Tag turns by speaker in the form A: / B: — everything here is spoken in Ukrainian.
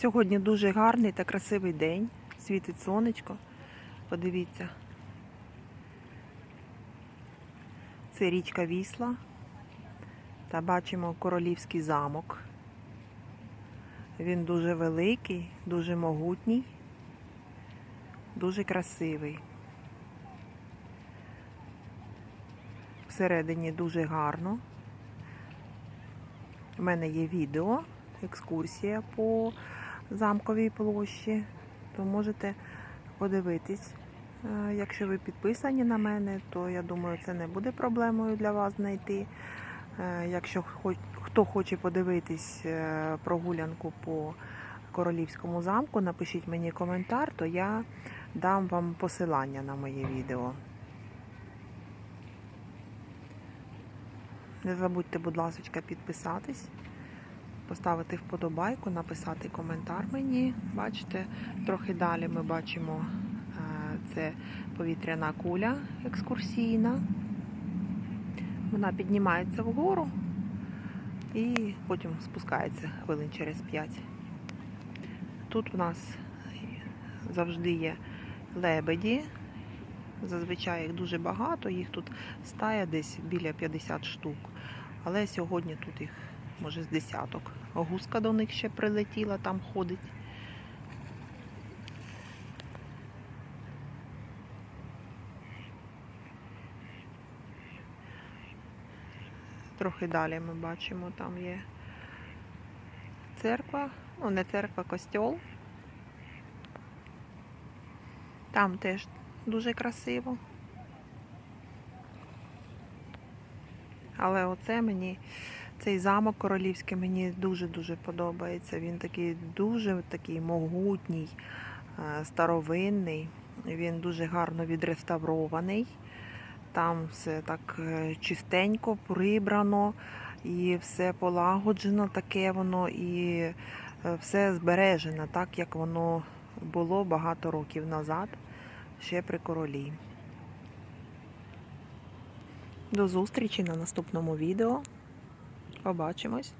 A: Сьогодні дуже гарний та красивий день. Світить сонечко. Подивіться. Це річка Вісла. Та бачимо королівський замок. Він дуже великий, дуже могутній, дуже красивий. Всередині дуже гарно. У мене є відео, екскурсія по замковій площі, то можете подивитись. Е, Якщо ви підписані на мене, то я думаю, це не буде проблемою для вас знайти. Е, Якщо хто хоче подивитись е, прогулянку по королівському замку, напишіть мені коментар, то я дам вам посилання на моє відео. Не забудьте, будь ласка, підписатись, поставити вподобайку, написати коментар мені. Бачите, трохи далі ми бачимо е, це повітряна куля екскурсійна. Вона піднімається вгору і потім спускається хвилин через 5. Тут у нас завжди є лебеді. Зазвичай їх дуже багато, їх тут стая десь біля 50 штук. Але сьогодні тут їх може з десяток. Гуска до них ще прилетіла, там ходить. Трохи далі ми бачимо, там є церква, ну не церква, костьол. Там теж дуже красиво. Але оце мені, цей замок королівський мені дуже-дуже подобається. Він такий дуже такий могутній, е, старовинний. Він дуже гарно відреставрований. Там все так е, чистенько, прибрано і все полагоджено, таке воно, і е, все збережено, так як воно було багато років назад, ще при королі. До зустрічі на наступному відео. Побачимось.